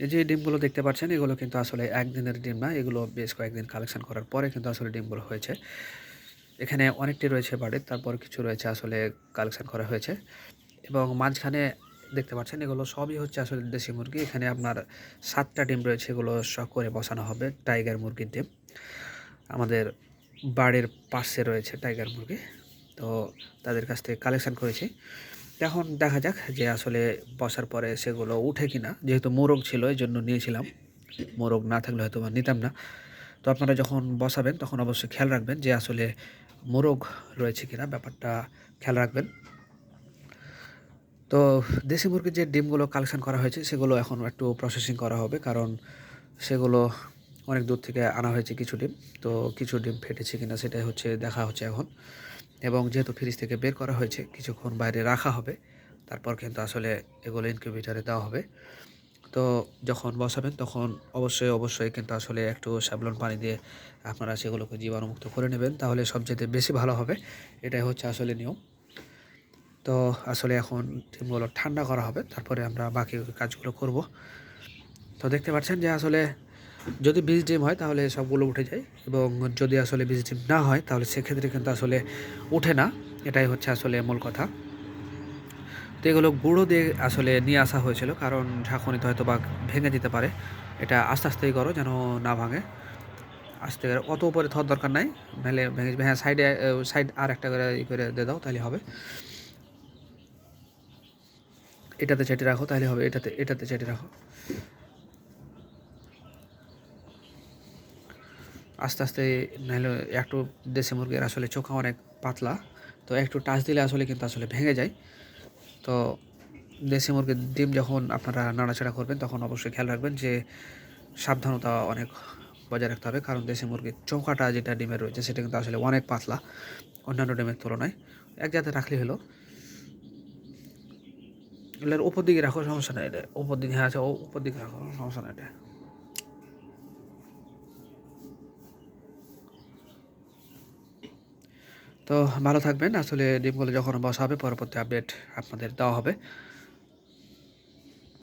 এই যে ডিমগুলো দেখতে পাচ্ছেন, এগুলো কিন্তু আসলে একদিনের ডিম না, এগুলো বেশ কয়েকদিন কালেকশন করার পরে কিন্তু আসলে ডিমগুলো হয়েছে। এখানে অনেকটি রয়েছে বাড়ির, তারপর কিছু রয়েছে আসলে কালেকশন করা হয়েছে। এবং মাঝখানে দেখতে পাচ্ছেন, এগুলো সবই হচ্ছে আসলে দেশি মুরগি। এখানে আপনার সাতটা ডিম রয়েছে, এগুলো শখ করে বসানো হবে টাইগার মুরগির ডিম। আমাদের বাড়ির পাশে রয়েছে টাইগার মুরগি। তো তাদের কাছ থেকে কালেকশান করেছি। এখন দেখা যাক যে আসলে বসার পরে সেগুলো উঠে কি না যেহেতু মোরগ ছিল এই জন্য নিয়েছিলাম। মোরগ না থাকলে হয়তো নিতাম না। তো আপনারা যখন বসাবেন, তখন অবশ্যই খেয়াল রাখবেন যে আসলে মোরগ রয়েছে কিনা, ব্যাপারটা খেয়াল রাখবেন। তো দেশি মুরগির যে ডিমগুলো কালেকশন করা হয়েছে, সেগুলো এখন একটু প্রসেসিং করা হবে, কারণ সেগুলো অনেক দূর থেকে আনা হয়েছে কিছু ডিম। তো কিছু ডিম ফেটেছে কিনা, সেটাই হচ্ছে দেখা হচ্ছে এখন। এবং যেহেতু ফ্রিজ থেকে বের করা হয়েছে, কিছুক্ষণ বাইরে রাখা হবে। তারপর কিন্তু আসলে এগুলো ইনকিউবেটারে দেওয়া হবে। তো যখন বসাবেন, তখন অবশ্যই অবশ্যই কিন্তু আসলে একটু স্যাবলন পানি দিয়ে আপনারা সেগুলোকে জীবাণুমুক্ত করে নেবেন। তাহলে সবচেয়ে বেশি ভালো হবে। এটাই হচ্ছে আসলে নিয়ম। তো আসলে এখন ডিমগুলো ঠান্ডা করা হবে। তারপরে আমরা বাকি কাজগুলো করব। তো দেখতে পাচ্ছেন যে আসলে যদি বীজ ডিম হয়, তাহলে সবগুলো উঠে যায় এবং যদি আসলে বীজ ডিম না হয়, তাহলে সেক্ষেত্রে কিন্তু আসলে উঠে না। এটাই হচ্ছে আসলে মূল কথা। তো এগুলো গুঁড়ো দিয়ে আসলে নিয়ে আসা হয়েছিল, কারণ ঝাঁকুনিতে হয়তো বা ভেঙে যেতে পারে। এটা আস্তে আস্তেই করো যেন না ভাঙে। আস্তে করে, অত উপরে থাকার দরকার নাই। নাহলে ভেঙে হ্যাঁ সাইডে সাইড আর একটা করে ই করে দিয়ে দাও, তাহলে হবে। এটাতে চেটে রাখো, তাহলে হবে। এটাতে এটাতে চেটে রাখো। আস্তে আস্তে নাহলে একটু দেশি মুরগির আসলে চোখা অনেক পাতলা, তো একটু টাচ দিলে আসলে কিন্তু আসলে ভেঙে যায়। তো দেশি মুরগির ডিম যখন আপনারা নাড়াচাড়া করবেন, তখন অবশ্যই খেয়াল রাখবেন যে সাবধানতা অনেক বজায় রাখতে হবে, কারণ দেশি মুরগির চৌকাটা যেটা ডিমের রয়েছে, সেটা কিন্তু আসলে অনেক পাতলা অন্যান্য ডিমের তুলনায়। এক জাতে রাখলে হলো। এগুলোর উপর দিকে রাখো, সমস্যা নেই এটা উপর দিকে হ্যাঁ আছে ও উপর দিকে রাখো, সমস্যা নেই এটা তো ভালো থাকবেন। আসলে ডিমগুলো যখন বসা হবে পরবর্তী আপডেট আপনাদের দেওয়া হবে।